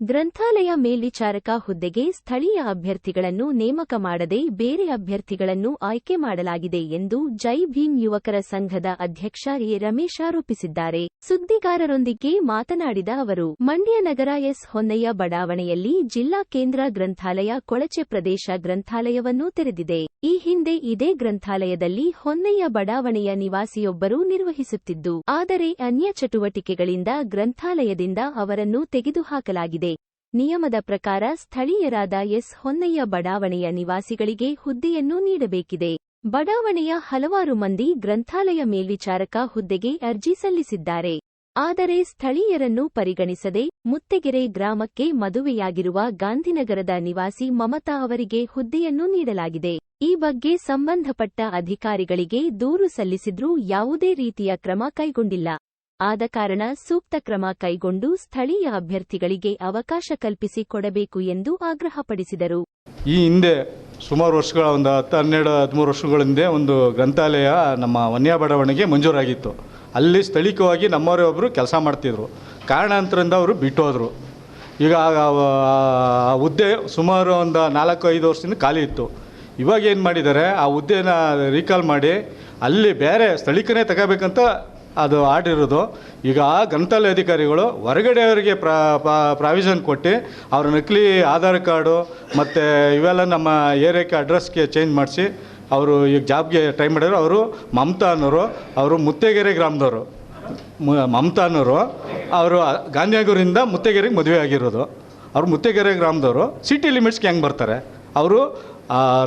ಗ್ರಂಥಾಲಯ ಮೇಲ್ವಿಚಾರಕ ಹುದ್ದೆಗೆ ಸ್ಥಳೀಯ ಅಭ್ಯರ್ಥಿಗಳನ್ನು ನೇಮಕ ಮಾಡದೆ ಬೇರೆ ಅಭ್ಯರ್ಥಿಗಳನ್ನು ಆಯ್ಕೆ ಮಾಡಲಾಗಿದೆ ಎಂದು ಜೈ ಭೀಮ್ ಯುವಕರ ಸಂಘದ ಅಧ್ಯಕ್ಷ ಎ ರಮೇಶ್ ಆರೋಪಿಸಿದ್ದಾರೆ. ಸುದ್ದಿಗಾರರೊಂದಿಗೆ ಮಾತನಾಡಿದ ಅವರು, ಮಂಡ್ಯ ನಗರ ಎಸ್ ಹೊನ್ನಯ್ಯ ಬಡಾವಣೆಯಲ್ಲಿ ಜಿಲ್ಲಾ ಕೇಂದ್ರ ಗ್ರಂಥಾಲಯ ಕೊಳಚೆ ಪ್ರದೇಶ ಗ್ರಂಥಾಲಯವನ್ನು ತೆರೆದಿದೆ. ಈ ಹಿಂದೆ ಇದೇ ಗ್ರಂಥಾಲಯದಲ್ಲಿ ಹೊನ್ನಯ್ಯ ಬಡಾವಣೆಯ ನಿವಾಸಿಯೊಬ್ಬರು ನಿರ್ವಹಿಸುತ್ತಿದ್ದು, ಆದರೆ ಅನ್ಯ ಚಟುವಟಿಕೆಗಳಿಂದ ಗ್ರಂಥಾಲಯದಿಂದ ಅವರನ್ನು ತೆಗೆದುಹಾಕಲಾಗಿದೆ. ನಿಯಮದ ಪ್ರಕಾರ ಸ್ಥಳೀಯರಾದ ಎಸ್. ಹೊನ್ನಯ್ಯ ಬಡಾವಣೆಯ ನಿವಾಸಿಗಳಿಗೆ ಹುದ್ದೆಯನ್ನು ನೀಡಬೇಕಿದೆ. ಬಡಾವಣೆಯ ಹಲವಾರು ಮಂದಿ ಗ್ರಂಥಾಲಯ ಮೇಲ್ವಿಚಾರಕ ಹುದ್ದೆಗೆ ಅರ್ಜಿ ಸಲ್ಲಿಸಿದ್ದಾರೆ. ಆದರೆ ಸ್ಥಳೀಯರನ್ನು ಪರಿಗಣಿಸದೆ ಮುತ್ತೆಗೆರೆ ಗ್ರಾಮಕ್ಕೆ ಮದುವೆಯಾಗಿರುವ ಗಾಂಧಿನಗರದ ನಿವಾಸಿ ಮಮತಾ ಅವರಿಗೆ ಹುದ್ದೆಯನ್ನು ನೀಡಲಾಗಿದೆ. ಈ ಬಗ್ಗೆ ಸಂಬಂಧಪಟ್ಟ ಅಧಿಕಾರಿಗಳಿಗೆ ದೂರು ಸಲ್ಲಿಸಿದ್ರೂ ಯಾವುದೇ ರೀತಿಯ ಕ್ರಮ ಕೈಗೊಂಡಿಲ್ಲ. ಆದ ಕಾರಣ ಸೂಕ್ತ ಕ್ರಮ ಕೈಗೊಂಡು ಸ್ಥಳೀಯ ಅಭ್ಯರ್ಥಿಗಳಿಗೆ ಅವಕಾಶ ಕಲ್ಪಿಸಿ ಕೊಡಬೇಕು ಎಂದು ಆಗ್ರಹಪಡಿಸಿದರು. ಈ ಹಿಂದೆ ಸುಮಾರು ವರ್ಷಗಳ, ಒಂದು ಹತ್ತು, ಹನ್ನೆರಡು, ಹದಿಮೂರು ವರ್ಷಗಳ ಹಿಂದೆ ಒಂದು ಗ್ರಂಥಾಲಯ ನಮ್ಮ ವನ್ಯ ಬಡಾವಣೆಗೆ ಮಂಜೂರಾಗಿತ್ತು. ಅಲ್ಲಿ ಸ್ಥಳೀಯವಾಗಿ ನಮ್ಮವರೇ ಒಬ್ಬರು ಕೆಲಸ ಮಾಡ್ತಿದ್ರು. ಕಾರಣಾಂತರದಿಂದ ಅವರು ಬಿಟ್ಟೋದ್ರು. ಈಗ ಹುದ್ದೆ ಸುಮಾರು ಒಂದು ನಾಲ್ಕು, ಐದು ವರ್ಷದಿಂದ ಖಾಲಿ ಇತ್ತು. ಇವಾಗ ಏನು ಮಾಡಿದ್ದಾರೆ, ಆ ಹುದ್ದೆನ ರೀಕಾಲ್ ಮಾಡಿ ಅಲ್ಲಿ ಬೇರೆ ಸ್ಥಳೀಕನೇ ತಗೋಬೇಕಂತ ಅದು ಆಡಿರೋದು ಈಗ ಗ್ರಂಥಾಲಯ ಅಧಿಕಾರಿಗಳು ಹೊರಗಡೆಯವರಿಗೆ ಪ್ರ ಪ್ರಾವಿಷನ್ ಕೊಟ್ಟು ಅವ್ರ ನಕಲಿ ಆಧಾರ್ ಕಾರ್ಡು ಮತ್ತು ಇವೆಲ್ಲ ನಮ್ಮ ಏರಿಯಾಕ್ಕೆ ಅಡ್ರೆಸ್ಗೆ ಚೇಂಜ್ ಮಾಡಿಸಿ ಅವರು ಈಗ ಜಾಬ್ಗೆ ಟ್ರೈ ಮಾಡಿದ್ರು. ಅವರು ಮಮತಾ ಅನ್ನೋರು ಅವರು ಮುತ್ತೇಗೆರೆ ಗ್ರಾಮದವರು. ಮಮತಾ ಅನ್ನೋರು ಅವರು ಗಾಂಧಿಯಾಗೂರಿಂದ ಮುತ್ತೇಗೆರೆಗೆ ಮದುವೆ ಆಗಿರೋದು. ಅವರು ಮುತ್ತೇಗೆರೆ ಗ್ರಾಮದವರು. ಸಿಟಿ ಲಿಮಿಟ್ಸ್ಗೆ ಹೆಂಗೆ ಬರ್ತಾರೆ? ಅವರು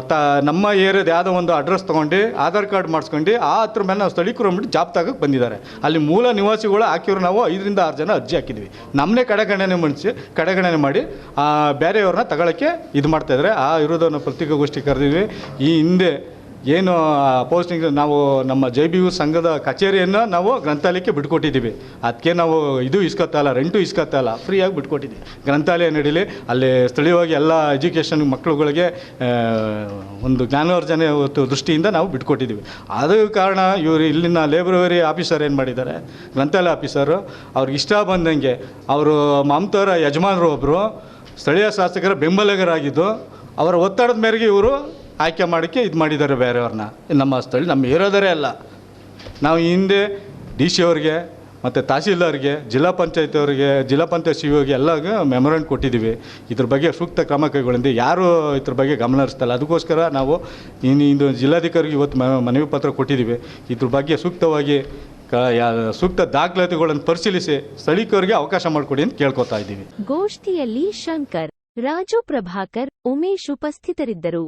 ತ, ನಮ್ಮ ಏರಿಯಾದ ಯಾವುದೋ ಒಂದು ಅಡ್ರೆಸ್ ತೊಗೊಂಡು ಆಧಾರ್ ಕಾರ್ಡ್ ಮಾಡಿಸ್ಕೊಂಡು ಆ ಹತ್ರ ಮೇಲೆ ನಾವು ಸ್ಥಳೀಕರು ಅಂದ್ಬಿಟ್ಟು ಜಾಬ್ ತಗೋಕ್ಕೆ ಬಂದಿದ್ದಾರೆ. ಅಲ್ಲಿ ಮೂಲ ನಿವಾಸಿಗಳು ಹಾಕಿರೋ ನಾವು ಐದರಿಂದ ಆರು ಜನ ಅರ್ಜಿ ಹಾಕಿದ್ವಿ. ನಮ್ಮನ್ನೇ ಕಡೆಗಣನೆ ಮಾಡಿಸಿ ಕಡೆಗಣನೆ ಮಾಡಿ ಬೇರೆಯವ್ರನ್ನ ತಗೊಳ್ಳೋಕ್ಕೆ ಇದು ಮಾಡ್ತಾಯಿದ್ದಾರೆ ಆ ವಿರೋಧವನ್ನು ಪತ್ರಿಕಾಗೋಷ್ಠಿ ಕರೆದಿದ್ವಿ. ಈ ಹಿಂದೆ ಏನು ಪೋಸ್ಟಿಂಗ್ ನಾವು ನಮ್ಮ ಜೆ ಬಿ ಯು ಸಂಘದ ಕಚೇರಿಯನ್ನು ನಾವು ಗ್ರಂಥಾಲಯಕ್ಕೆ ಬಿಟ್ಕೊಟ್ಟಿದ್ದೀವಿ. ಅದಕ್ಕೆ ನಾವು ಇದು ಇಸ್ಕೊತ್ತಲ್ಲ, ರೆಂಟು ಇಸ್ಕೊತ್ತಲ್ಲ, ಫ್ರೀಯಾಗಿ ಬಿಟ್ಕೊಟ್ಟಿದ್ದೀವಿ. ಗ್ರಂಥಾಲಯ ನಡೀಲಿ, ಅಲ್ಲಿ ಸ್ಥಳೀಯವಾಗಿ ಎಲ್ಲ ಎಜುಕೇಷನ್ ಮಕ್ಕಳುಗಳಿಗೆ ಒಂದು ಜ್ಞಾನವರ್ಜನೆ ದೃಷ್ಟಿಯಿಂದ ನಾವು ಬಿಟ್ಕೊಟ್ಟಿದ್ದೀವಿ. ಅದು ಕಾರಣ ಇವರು ಇಲ್ಲಿನ ಲೈಬ್ರರಿ ಆಫೀಸರ್ ಏನು ಮಾಡಿದ್ದಾರೆ, ಗ್ರಂಥಾಲಯ ಆಫೀಸರು ಅವ್ರಿಗೆ ಇಷ್ಟ ಬಂದಂಗೆ ಅವರು ಮಮತಾರ ಯಜಮಾನರು ಒಬ್ಬರು ಸ್ಥಳೀಯ ಶಾಸಕರ ಬೆಂಬಲಿಗರಾಗಿದ್ದು, ಅವರ ಒತ್ತಡದ ಮೇರೆಗೆ ಇವರು ಆಯ್ಕೆ ಮಾಡೋಕ್ಕೆ ಇದು ಮಾಡಿದ್ದಾರೆ ಬೇರೆಯವ್ರನ್ನ. ನಮ್ಮ ಸ್ಥಳ, ನಮ್ಮ ಇರೋದರೇ ಅಲ್ಲ. ನಾವು ಹಿಂದೆ ಡಿ ಸಿ ಅವ್ರಿಗೆ, ಮತ್ತು ತಹಸೀಲ್ದಾರ್ಗೆ, ಜಿಲ್ಲಾ ಪಂಚಾಯತ್ ಅವರಿಗೆ, ಜಿಲ್ಲಾ ಪಂಚಾಯತ್ ಸಿ ಎಲ್ಲ ಎಲ್ಲರಿಗೂ ಮೆಮೊರಂಡ್ ಕೊಟ್ಟಿದ್ದೀವಿ. ಇದ್ರ ಬಗ್ಗೆ ಸೂಕ್ತ ಕ್ರಮ ಕೈಗೊಂಡಿದ್ದು ಯಾರು ಇದ್ರ ಬಗ್ಗೆ ಗಮನ ಹರಿಸ್ತಲ್ಲ. ಅದಕ್ಕೋಸ್ಕರ ನಾವು ಇನ್ನು ಇಂದು ಜಿಲ್ಲಾಧಿಕಾರಿಗೆ ಇವತ್ತು ಮನವಿ ಪತ್ರ ಕೊಟ್ಟಿದ್ದೀವಿ. ಇದ್ರ ಬಗ್ಗೆ ಸೂಕ್ತವಾಗಿ ಕ ಸೂಕ್ತ ದಾಖಲಾತಿಗಳನ್ನು ಪರಿಶೀಲಿಸಿ ಸ್ಥಳೀಕರಿಗೆ ಅವಕಾಶ ಮಾಡಿಕೊಡಿ ಅಂತ ಕೇಳ್ಕೊತಾ ಇದ್ದೀವಿ. ಗೋಷ್ಠಿಯಲ್ಲಿ ಶಂಕರ್, ರಾಜು ಪ್ರಭಾಕರ್, ಉಮೇಶ್ ಉಪಸ್ಥಿತರಿದ್ದರು.